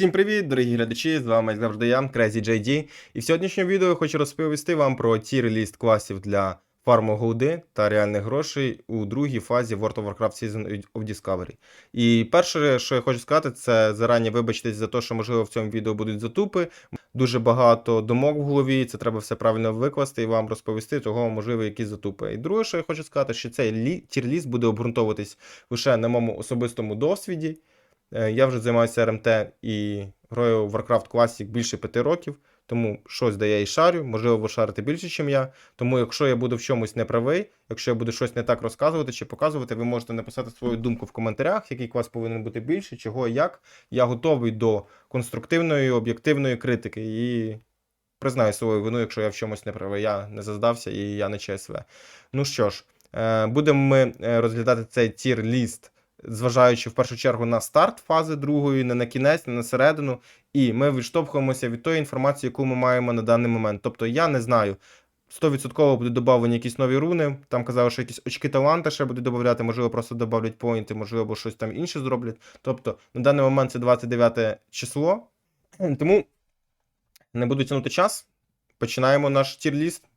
Всім привіт, дорогі глядачі! З вами як завжди я, CrazyJD. І в сьогоднішньому відео я хочу розповісти вам про тір-ліст класів для фарму голди та реальних грошей у другій фазі World of Warcraft Season of Discovery. І перше, що я хочу сказати, це зарані вибачитись за те, що можливо в цьому відео будуть затупи. Дуже багато думок в голові, це треба все правильно викласти і вам розповісти, того можливо якісь затупи. І друге, що я хочу сказати, що цей тір-ліст буде обґрунтовуватись лише на моєму особистому досвіді. Е, Я вже займаюся РМТ і граю в Warcraft Classic більше п'яти років, тому щось я і шарю, можливо, ви шарите більше, ніж я. Тому, якщо я буду в чомусь неправий, якщо я буду щось не так розказувати чи показувати, ви можете написати свою думку в коментарях, який клас повинен бути більше, чого і як. Я готовий до конструктивної, об'єктивної критики і признаю свою вину, якщо я в чомусь неправий. Я не заздався і я не ЧСВ. Ну що ж, е, будемо ми е, розглядати цей тір-ліст зважаючи в першу чергу на старт фази другої, не на кінець, не на середину. І ми відштовхуємося від тої інформації, яку ми маємо на даний момент. Тобто я не знаю. 100% будуть додавлені якісь нові руни. Там казали, що якісь очки таланта ще будуть додавати, можливо, просто додавлять поінти, можливо, або щось там інше зроблять. Тобто, на даний момент це 29 число. Тому не буду тягнути час. Починаємо наш тір-ліст.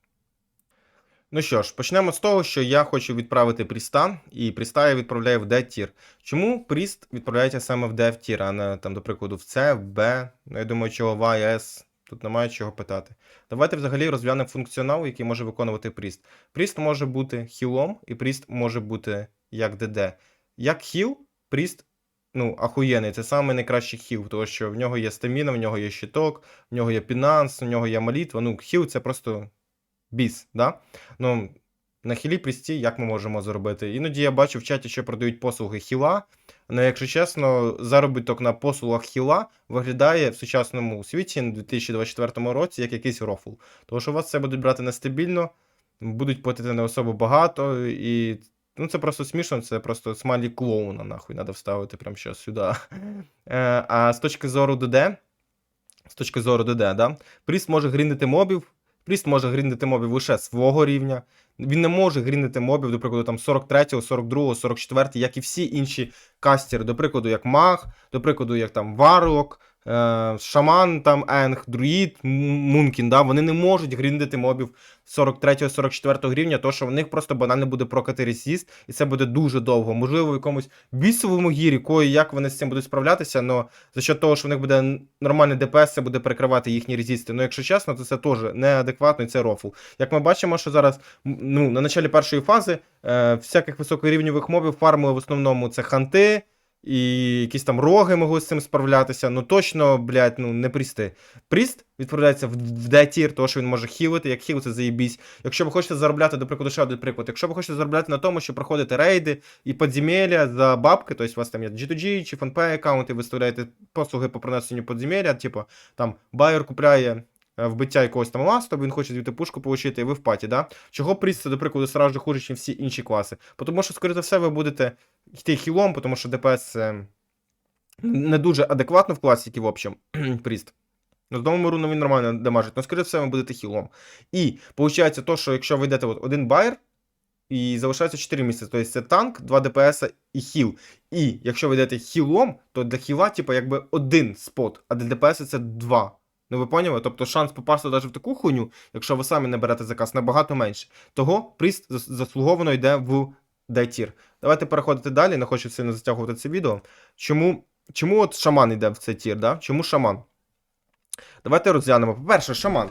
Ну що ж, почнемо з того, що я хочу відправити Пріста, і Пріста я відправляю в D-тір. Чому Пріст відправляється саме в D-тір, а не там, до прикладу, в C, в B, ну я думаю, чого в A, S, тут немає чого питати. Давайте взагалі розглянемо функціонал, який може виконувати Пріст. Пріст може бути хілом, і Пріст може бути як ДД. Як хіл, Пріст ну, ахуєнний, це самий найкращий хіл, тому що в нього є стаміна, в нього є щиток, в нього є пінанс, в нього є молитва. Ну, хіл це просто біс, да? Ну, на хілі прісті як ми можемо зробити? Іноді я бачу в чаті, що продають послуги хіла. Але, якщо чесно, заробіток на послугах хіла виглядає в сучасному світі на 2024 році як якийсь рофл. Тому що у вас це будуть брати нестабільно, будуть платити не особо багато, і ну, це просто смішно, це просто смайлі клоуна, нахуй, треба вставити прямо зараз сюди. Е, а з точки зору ДД, з точки зору ДД, да? Пріст може гріндити мобів, Пріст може гріндити мобів лише свого рівня. Він не може гріндити мобів, до прикладу, там 43, 42, 44, як і всі інші кастери, до прикладу, як Маг, до прикладу, як там Варлок, Шаман, там Енг, Друїд, Мункін, да, вони не можуть гріндити мобів 43-44 рівня, тому що в них просто банально буде прокати ресіст, і це буде дуже довго. Можливо, в якомусь бісовому гірі, кої, як вони з цим будуть справлятися, але за що того, що в них буде нормальний ДПС, це буде перекривати їхні резісти. Ну, якщо чесно, то це теж неадекватно і це рофл. Як ми бачимо, що зараз ну, на початку першої фази е, всяких високорівневих мобів фармили в основному це ханти. І якісь там роги могли з цим справлятися. Ну точно, блядь, ну не прісти. Пріст відправляється в, в D-тір, що він може хілити. Як хіл, це заєбісь. Якщо ви хочете заробляти, до прикладу, ще один приклад. Якщо ви хочете заробляти на тому, що проходите рейди і подземелля за бабки, тобто у вас там є G2G чи FanPay аккаунти, ви виставляєте послуги по принесенню подземелля, типу там байер купляє. Е, Вбиття якогось там ласту, він хоче звідти пушку отримати, і ви в паті, да? Чого пріст це, до прикладу, сразу хуже, ніж всі інші класи? Тому що, скоріше за все, ви будете йти хілом, тому що ДПС це не дуже адекватно в класіки, в общем, пріст. Ну, з новим руном він нормально дамажить, але, скоріше все, ви будете хілом. І виходить то, що якщо ви йдете от один байер, і залишається 4 місяці, тобто це танк, 2 ДПС і хіл. І якщо ви йдете хілом, то для хіла, типу, якби один спот, а для ДПС це 2. Ну ви поняли? Тобто шанс попасти навіть в таку хуйню, якщо ви самі не берете заказ, набагато менше. Того пріст заслуговано йде в D-тір. Давайте переходити далі, не хочу сильно затягувати це відео. Чому, чому от шаман йде в цей тір? Да? Чому шаман? Давайте розглянемо. По-перше, шаман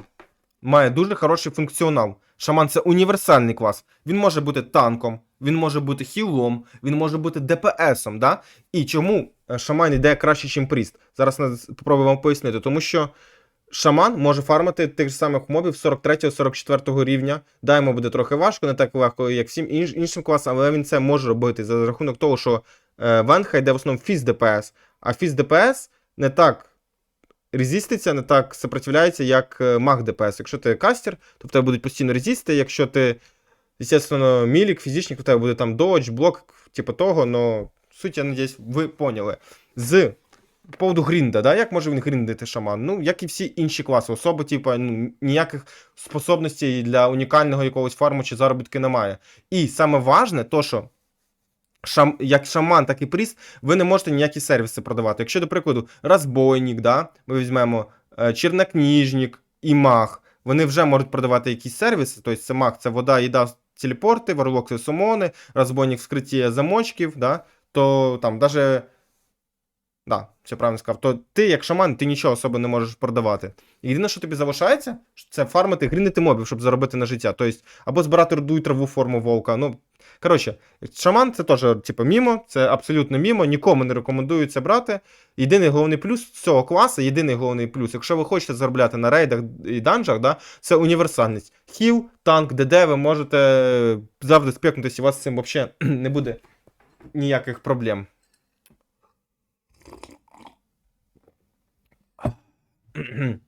має дуже хороший функціонал. Шаман це універсальний клас. Він може бути танком, він може бути хілом, він може бути ДПСом. Да? І чому е, шаман йде краще, ніж пріст? Зараз я спробую вам пояснити. Тому що шаман може фармити тих же самих мобів 43-44 рівня. Да, йому буде трохи важко, не так легко, як всім інш- іншим класам, але він це може робити за рахунок того, що е, Венха йде в основному фіз ДПС, а фіз ДПС не так резіститься, не так сопротивляється, як е, маг ДПС. Якщо ти кастер, то в тебе будуть постійно резісти, якщо ти, звісно, мілік, фізичник, у тебе буде там додж, блок, типу того, но суть, я надіюсь, ви поняли. З по поводу грінда, да? як може він гріндити шаман? Ну, як і всі інші класи. Особо, типу, ну, ніяких способностей для унікального якогось фарму чи заробітки немає. І саме важне, то, що шам, як шаман, так і пріст, ви не можете ніякі сервіси продавати. Якщо, до прикладу, розбойник, да, ми візьмемо е, чернокніжник і маг, вони вже можуть продавати якісь сервіси. Тобто це маг, це вода, їда, телепорти, варлок це сумони, розбойник вскриття замочків, да, то там даже. Да, все правильно сказав. То ти, як шаман, ти нічого особо не можеш продавати. Єдине, що тобі залишається, це фармити, грінити мобів, щоб заробити на життя. Тобто, або збирати руду і траву форму вовка. Ну, коротше, шаман це теж, типу, мімо, це абсолютно мімо, нікому не рекомендую це брати. Єдиний головний плюс цього класу, єдиний головний плюс, якщо ви хочете заробляти на рейдах і данжах, да, це універсальність. Хіл, танк, ДД, ви можете завжди спекнутися, у вас з цим взагалі не буде ніяких проблем.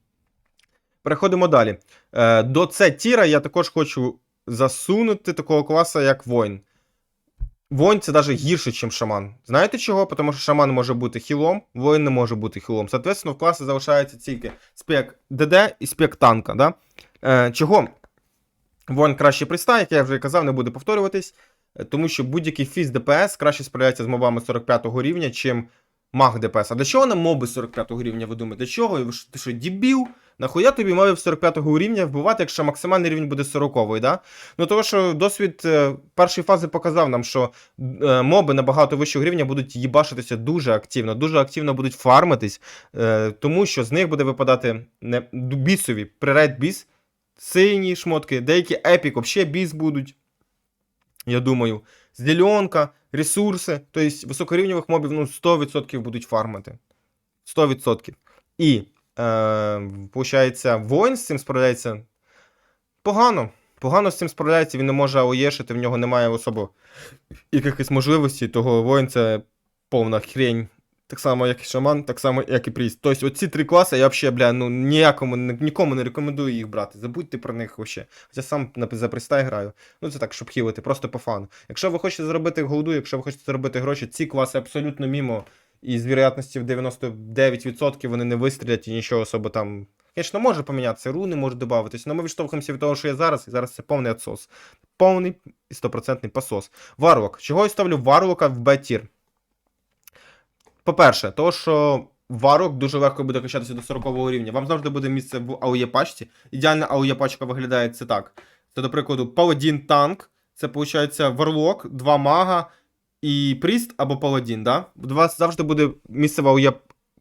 Переходимо далі. Е, До це тіра я також хочу засунути такого класа, як воїн. Воїн це навіть гірше, ніж шаман. Знаєте чого? Тому що шаман може бути хілом, воїн не може бути хілом. Соответственно, в класі залишається тільки спек ДД і спек танка. Да? Е, чого? Воїн краще пристає, як я вже казав, не буду повторюватись. е, Тому що будь-який фіз ДПС краще справляється з мобами 45 го рівня, чим маг ДПС. А для чого нам моби 45-го рівня, ви думаєте? Для чого? Що- Ти що, дебіл? Нахуя тобі мобів 45-го рівня вбивати, якщо максимальний рівень буде 40 да? Ну тому що досвід е, першої фази показав нам, що е, моби набагато вищого рівня будуть їбашитися дуже активно, дуже активно будуть фармитись, е, тому що з них буде випадати не бісові, прирейд біс, сині шмотки, деякі епік, взагалі біс будуть. Я думаю, зеленка, ресурси, тобто високорівневих мобів ну, 100% будуть фармити. 100%. І, е, виходить, воїн з цим справляється погано. Погано з цим справляється, він не може аоєшити, в нього немає особо якихось можливостей, того воїн це повна хрень. Так само, як і шаман, так само, як і пріст. Тобто, оці три класи я взагалі, бля, ну ніякому, нікому не рекомендую їх брати. Забудьте про них вообще. Хоча сам за приста граю. Ну це так, щоб хілити, просто по фану. Якщо ви хочете заробити голду, якщо ви хочете заробити гроші, ці класи абсолютно мімо. І з вірогятності в 99% вони не вистрілять і нічого особо там. Звісно, може помінятися, руни можуть додатися, але ми відштовхуємося від того, що є зараз, і зараз це повний отсос. Повний і стопроцентний посос. Варлок. Чого я ставлю Варлока в Б-тір? По-перше, то, що варок дуже легко буде качатися до 40 рівня. Вам завжди буде місце в АОЄ пачці. Ідеальна АОЄ пачка виглядає це так. Це, до прикладу, Паладін танк. Це, виходить, Варлок, два мага і Пріст або Паладін. Да? У вас завжди буде місце в АОЄ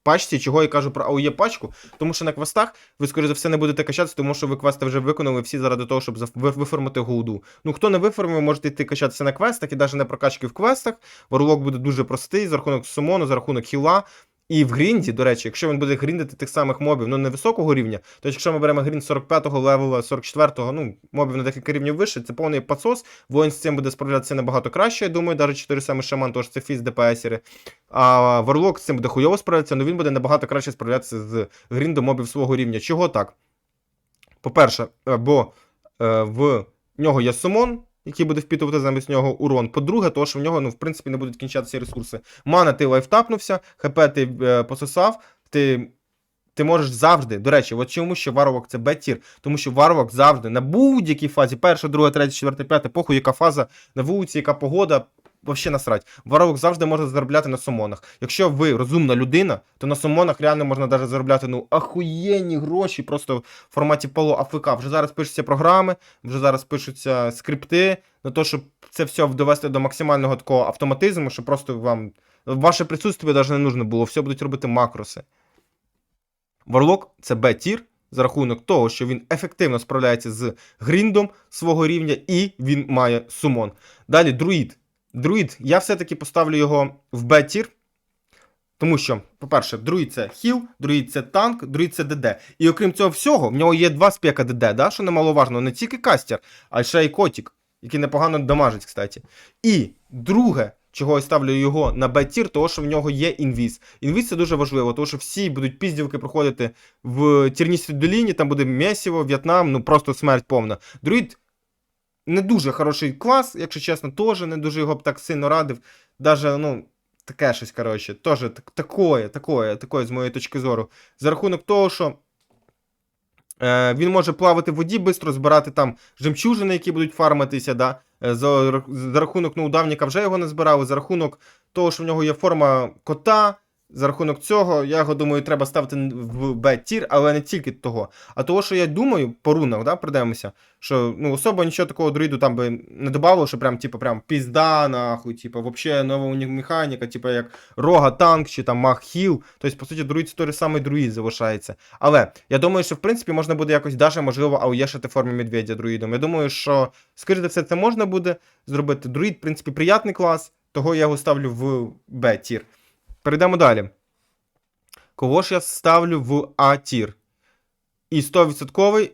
пачці, чого я кажу про АУЄ пачку, тому що на квестах ви, скоріше за все, не будете качатися, тому що ви квести вже виконали всі заради того, щоб виформити голду. Ну, хто не виформив, можете йти качатися на квестах і навіть не прокачки в квестах. Варлок буде дуже простий за рахунок сумону, за рахунок хіла. І в грінді, до речі, якщо він буде гріндити тих самих мобів, ну не високого рівня, то якщо ми беремо грінд 45-го левела, 44-го, ну, мобів на декілька рівнів вище, це повний пацос. Воїн з цим буде справлятися набагато краще, я думаю, навіть 4 саме шаман, тож це фіз ДПСери. А Варлок з цим буде хуйово справлятися, але він буде набагато краще справлятися з гріндом мобів свого рівня. Чого так? По-перше, е, бо е, в нього є сумон, який буде впітувати замість нього урон. По-друге, того, що в нього, ну, в принципі, не будуть кінчатися ресурси. Мана, ти лайфтапнувся, ХП ти е, пососав, ти. Ти можеш завжди, до речі, от чому що Варвок це бетір, тому що Варвок завжди на будь-якій фазі, перша, друга, третя, четверта, п'ята, похуй, яка фаза на вулиці, яка погода, вообще насрать. Варвок завжди може заробляти на сумонах. Якщо ви розумна людина, то на сумонах реально можна навіть заробляти ну ахуєнні гроші, просто в форматі полу АФК. Вже зараз пишуться програми, вже зараз пишуться скрипти на те, щоб це все довести до максимального такого автоматизму, щоб просто вам ваше присутствие навіть не нужно було, все будуть робити макроси. Варлок це Б-тір за рахунок того, що він ефективно справляється з гріндом свого рівня і він має сумон. Далі друїд. Друїд, я все-таки поставлю його в Б-тір. Тому що, по-перше, друїд це хіл, друїд це танк, друїд це ДД. І окрім цього всього, в нього є два спека ДД, да? що немаловажно, не тільки кастер, а ще й котик, який непогано дамажить, кстати. І друге, чого я ставлю його на Б-тір, того, що в нього є інвіз. Інвіз це дуже важливо, тому що всі будуть піздівки проходити в Тірністій доліні, там буде Месіво, В'єтнам, ну просто смерть повна. Друїд не дуже хороший клас, якщо чесно, теж не дуже його б так сильно радив. Даже, ну, таке щось, коротше, теж так, такое, такое, такое, з моєї точки зору. За рахунок того, що е, він може плавати в воді швидко, збирати там жемчужини, які будуть фармитися, да? Е, За, за рахунок ну, вже його не збирали, за рахунок того, що в нього є форма кота. За рахунок цього, я його думаю, треба ставити в Б-тір, але не тільки того. А того, що я думаю, по рунах, да, придемося, що ну, особо нічого такого друїду там би не додавало, що прям, типу, прям пізда, нахуй, типу, вообще нова механіка, типу, як рога танк чи там мах хіл. Тобто, по суті, друїд той самий друїд залишається. Але я думаю, що в принципі можна буде якось даже, можливо, ауєшити в формі медведя друїдом. Я думаю, що, скоріше за все, це можна буде зробити. Друїд, в принципі, приятний клас, того я його ставлю в Б-тір. Перейдемо далі. Кого ж я ставлю в А-тір? І 100%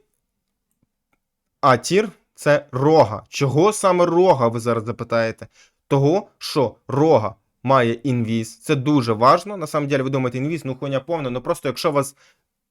А-тір це рога. Чого саме рога, ви зараз запитаєте? Того, що рога має інвіз. Це дуже важно. На самом деле, ви думаєте, інвіз, ну хуйня повна. Ну просто якщо вас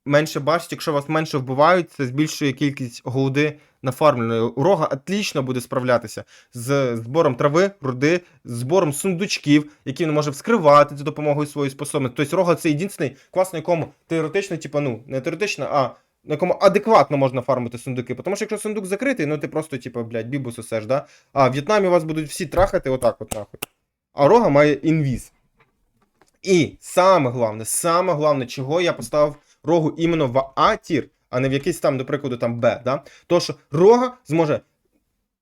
менше бачать, якщо вас менше вбивають, це збільшує кількість голди нафармленої. Рога отлично буде справлятися з збором трави, руди, з збором сундучків, які він може вскривати за допомогою своєї способності. Тобто рога це єдиний клас, на якому теоретично, типа, ну, не теоретично, а на якому адекватно можна фармити сундуки. Тому що якщо сундук закритий, ну ти просто, типа, блядь, бібус усеш, да? А в В'єтнамі вас будуть всі трахати отак от нахуй. А рога має інвіз. І саме головне, саме головне, чого я поставив рогу іменно в А-тір, а не в якийсь там, до прикладу, там Б. Да? То, що рога зможе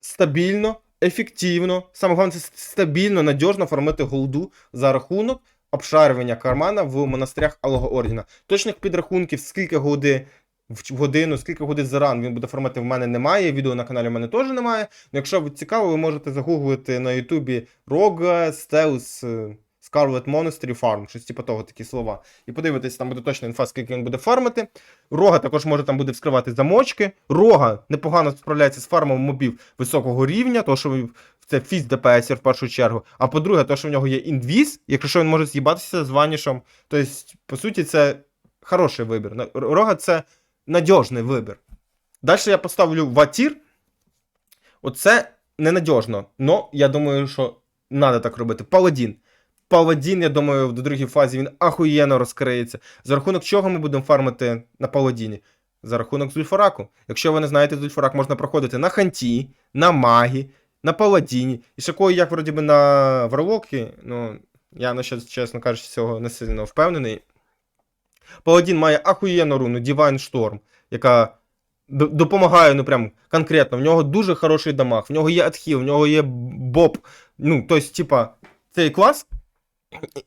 стабільно, ефективно, саме головне, це стабільно, надіжно формити голду за рахунок обшарювання кармана в монастирях Алого Ордена. Точних підрахунків, скільки голди в годину, скільки годин за ран він буде формати, в мене немає. Відео на каналі в мене теж немає. Ну, якщо цікаво, ви можете загуглити на Ютубі Рога, Стелс, е, Scarlet Monastery Farm, щось типу того, такі слова. І подивитись, там буде точно інфа, скільки він буде фармити. Рога також може там буде вскривати замочки. Рога непогано справляється з фармом мобів високого рівня, тому що це фіст ДПС в першу чергу. А по-друге, то, що в нього є інвіз, якщо він може з'їбатися з ванішем. Тобто, по суті, це хороший вибір. Рога це надіжний вибір. Далі я поставлю ватір. Оце ненадіжно. Но я думаю, що треба так робити. Паладін. Паладін, я думаю, в другій фазі він ахуєнно розкриється. За рахунок чого ми будемо фармити на паладіні? За рахунок Зульфараку. Якщо ви не знаєте, Зульфарак можна проходити на ханті, на магі, на паладіні. І ще кої, як вроді би на Варлокі, ну, я ну, щас, чесно кажучи, цього не сильно впевнений. Паладін має ахуєнну руну Divine Storm, яка допомагає, ну прям конкретно. В нього дуже хороший дамаг, в нього є атхіл, в нього є боб. Ну, тобто, типа, цей клас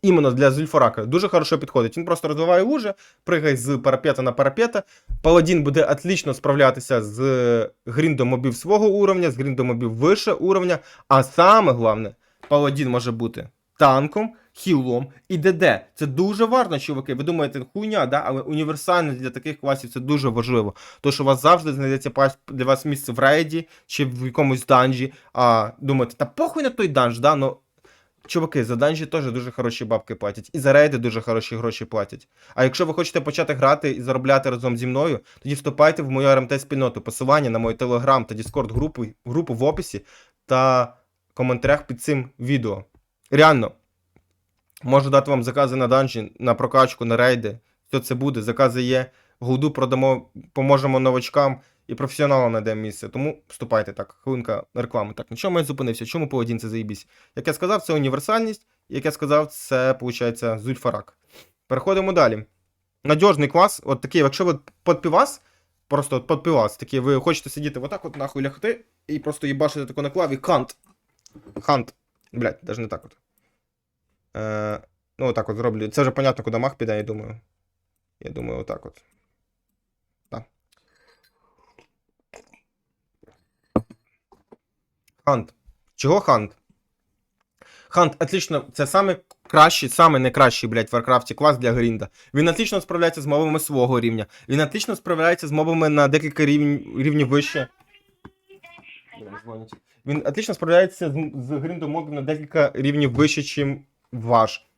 іменно для Зульфарака дуже хорошо підходить. Він просто розвиває лужи, пригає з парапета на парапета. Паладін буде отлично справлятися з гріндом мобів свого уровня, з гріндом мобів вище уровня. А саме головне, паладін може бути танком, хілом і ДД. Це дуже важливо, чуваки. Ви думаєте, хуйня, да? але універсальність для таких класів це дуже важливо. То, що у вас завжди знайдеться для вас місце в рейді чи в якомусь данжі, а думаєте, та похуй на той данж, да? Ну, Чуваки, за данжі теж дуже хороші бабки платять, і за рейди дуже хороші гроші платять. А якщо ви хочете почати грати і заробляти разом зі мною, тоді вступайте в мою РМТ спільноту. Посилання на мою телеграм та Discord групу, групу в описі та коментарях під цим відео. Реально, можу дати вам закази на данжі, на прокачку, на рейди. Все це буде, закази є. Голду продамо, поможемо новачкам і професіоналам знайдемо місце. Тому вступайте так. Хвилинка реклами. Так, на чому я зупинився? Чому паладін це заїбісь? Як я сказав, це універсальність. Як я сказав, це виходить зульфарак. Переходимо далі. Надіжний клас, от такий, якщо ви подпівас, просто от подпівас, такий, ви хочете сидіти отак, от нахуй лягти, і просто їбашити таку на клаві хант. Хант. Блять, навіть не так от. Е, ну, отак от зроблю. Це вже понятно, куди мах піде, я думаю. Я думаю, отак от. Хант. Чого хант? Хант, отлично, це саме кращий, саме найкращий, блядь, в Варкрафті клас для Грінда. Він отлично справляється з мобами свого рівня. Він отлично справляється з мобами на декілька рівень, рівнів вище. Він отлично справляється з, з гріндом мобів на декілька рівнів вище, ніж ваш.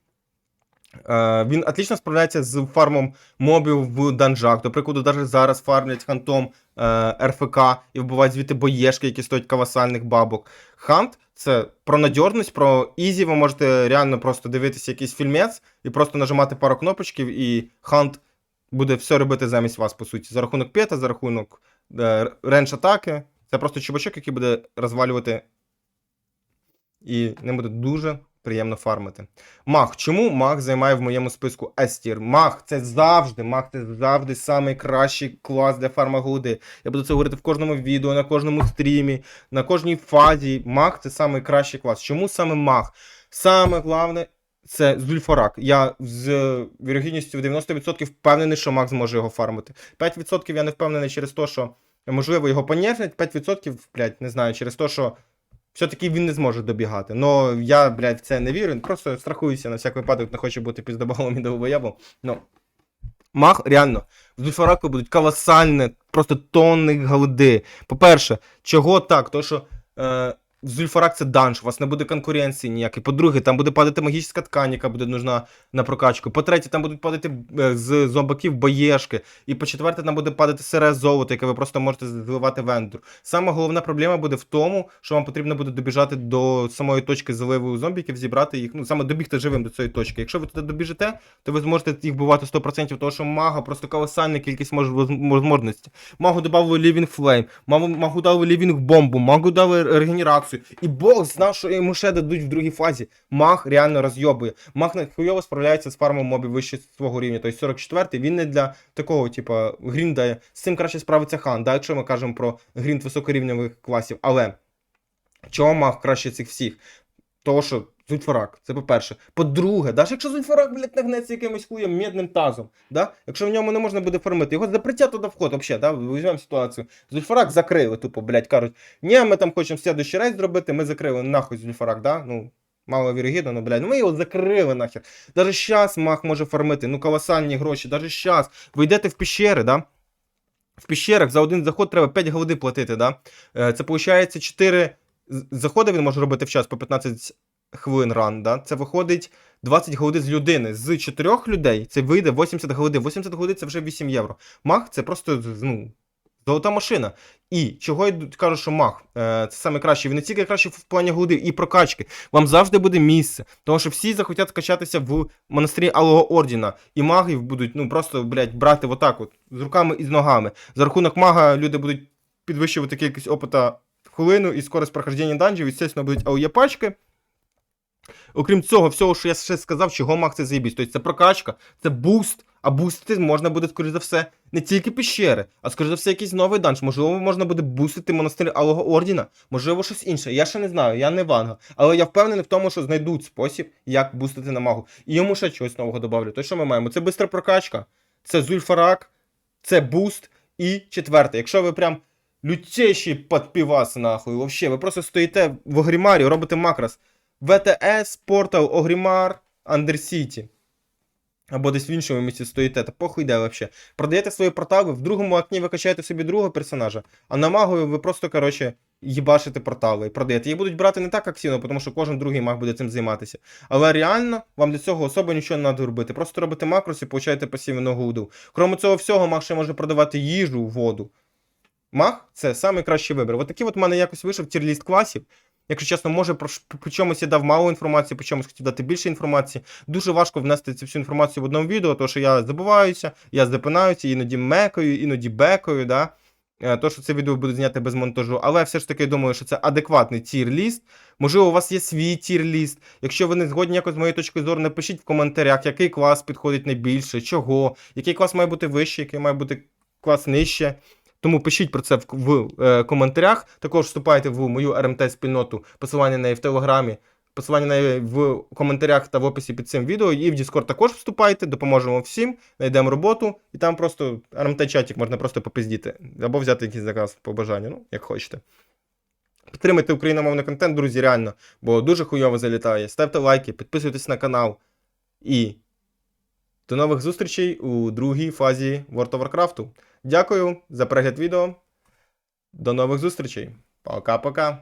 Е, він отлично справляється з фармом мобів в данжах. До прикладу, навіть зараз фармлять хантом е, РФК і вбивають звідти боєшки, які стоять колосальних бабок. Хант це про надіжність, про ізі. Ви можете реально просто дивитися якийсь фільмець і просто нажимати пару кнопочків, і хант буде все робити замість вас, по суті. За рахунок п'ята, за рахунок е, рендж атаки. Це просто чувачок, який буде розвалювати і ним буде дуже приємно фармити. Маг. Чому маг займає в моєму списку S-тір? Маг це завжди, маг це завжди найкращий клас для фармагуди. Я буду це говорити в кожному відео, на кожному стрімі, на кожній фазі. Маг це найкращий клас. Чому саме маг? Саме головне. Це Зульфорак. Я з вірогідністю в 90% впевнений, що Маг зможе його фармити. 5% я не впевнений через те, що можливо його понерфнять, 5%, блядь, не знаю, через те, що все-таки він не зможе добігати. Ну я, блядь, в це не вірю. Просто страхуюся на всяк випадок, не хочу бути піздобалом і довбоєбом. Ну. Мах, реально, в Дульфараку будуть колосальні, просто тонни голди. По-перше, чого так? То що. Е, Зульфарак це данж, у вас не буде конкуренції ніякої. По-друге, там буде падати магічна ткань, яка буде нужна на прокачку. По-третє, там будуть падати е, з зомбаків боєшки. І по-четверте, там буде падати сире золото, яке ви просто можете зливати в. Саме головна проблема буде в тому, що вам потрібно буде добіжати до самої точки заливу зомбіків, зібрати їх, ну саме добігти живим до цієї точки. Якщо ви туди добіжите, то ви зможете їх вбивати 100%, тому що мага просто колосальна кількість мож- можливостей. Магу додали Living Flame, магу, дали Living бомбу, магу дали регенерацію. І Бог знав, що йому ще дадуть в другій фазі. Маг реально розйобує. Мах хуйово справляється з фармом мобів вище свого рівня. Тобто 44-й, він не для такого, типа, грінда. З цим краще справиться хан, да, якщо ми кажемо про грінд високорівневих класів. Але чого маг краще цих всіх? Того, що Зульфарак, це по-перше. По-друге, навіть якщо Зульфарак, блядь, нагнеться якимось хуєм медним тазом, да? якщо в ньому не можна буде фармити, його запреття туди вход, взагалі, да? візьмемо ситуацію. Зульфарак закрили, тупо, блядь, кажуть, ні, ми там хочемо следующий рейс зробити, ми закрили нахуй Зульфарак, да? ну, мало вірогідно, ну, блядь, ну ми його закрили нахер. Даже щас маг може фармити, ну, колосальні гроші, даже щас. Ви йдете в піщери, да? В піщерах за один заход треба 5 голди платити, да? Е, Це виходить 4 заходи він може робити в час по 15 хвилин ран, да? Це виходить 20 голди з людини. З 4 людей це вийде 80 голди. 80 голди це вже 8 євро. Маг це просто ну, золота машина. І чого я кажу, що маг е, це саме краще. Він не тільки краще в плані голди і прокачки. Вам завжди буде місце. Тому що всі захотять скачатися в монастирі Алого Ордіна. І магів будуть ну просто, блядь, брати отак от, з руками і з ногами. За рахунок мага люди будуть підвищувати кількість опита в хвилину і скорость прохождення данжів, звісно, будуть АОЄ пачки. Окрім цього, всього, що я ще сказав, чого маг це заєбісь. Тобто це прокачка, це буст, а бустити можна буде, скоріш за все, не тільки піщери, а скоріш за все, якийсь новий данж. Можливо, можна буде бустити монастир Алого Ордіна, можливо, щось інше. Я ще не знаю, я не ванга. Але я впевнений в тому, що знайдуть спосіб, як бустити на магу. І йому ще чогось нового добавлю. То що ми маємо? Це бистра прокачка, це зульфарак, це буст і четверте. Якщо ви прям лютіші підпіваси, нахуй, вообще, ви просто стоїте в Огрімарі, робите макрос. ВТС, Портал, Огрімар, Андерсіті. Або десь в іншому місці стоїте, та похуй де вообще. Продаєте свої портали, в другому окні ви качаєте собі другого персонажа, а на магою ви просто, коротше, їбашите портали і продаєте. Її будуть брати не так активно, тому що кожен другий маг буде цим займатися. Але реально вам для цього особо нічого не треба робити. Просто робите макрос і получаєте пасивну гуду. Крім цього всього, маг ще може продавати їжу, воду. Маг це найкращий вибір. От такий от мене якось вийшов тірліст класів. Якщо чесно, може про, по чомусь я дав мало інформації, по чомусь хотів дати більше інформації. Дуже важко внести цю всю інформацію в одному відео, тому що я забуваюся, я запинаюся, іноді мекаю, іноді бекаю, да. Е, То, що це відео буде знято без монтажу, але все ж таки думаю, що це адекватний тір-ліст. Можливо, у вас є свій тір-ліст. Якщо ви не згодні якось з моєю точкою зору, напишіть в коментарях, який клас підходить найбільше, чого, який клас має бути вищий, який має бути клас нижче. Тому пишіть про це в, в е, коментарях. Також вступайте в мою РМТ-спільноту, посилання на неї в Телеграмі, посилання на неї в коментарях та в описі під цим відео. І в Discord також вступайте, допоможемо всім, знайдемо роботу, і там просто РМТ-чатик можна просто попиздіти. Або взяти якийсь заказ по бажанню, ну, як хочете. Підтримайте україномовний контент, друзі, реально, бо дуже хуйово залітає. Ставте лайки, підписуйтесь на канал. І до нових зустрічей у другій фазі World of Warcraft. Дякую за перегляд відео. До нових зустрічей. Пока-пока.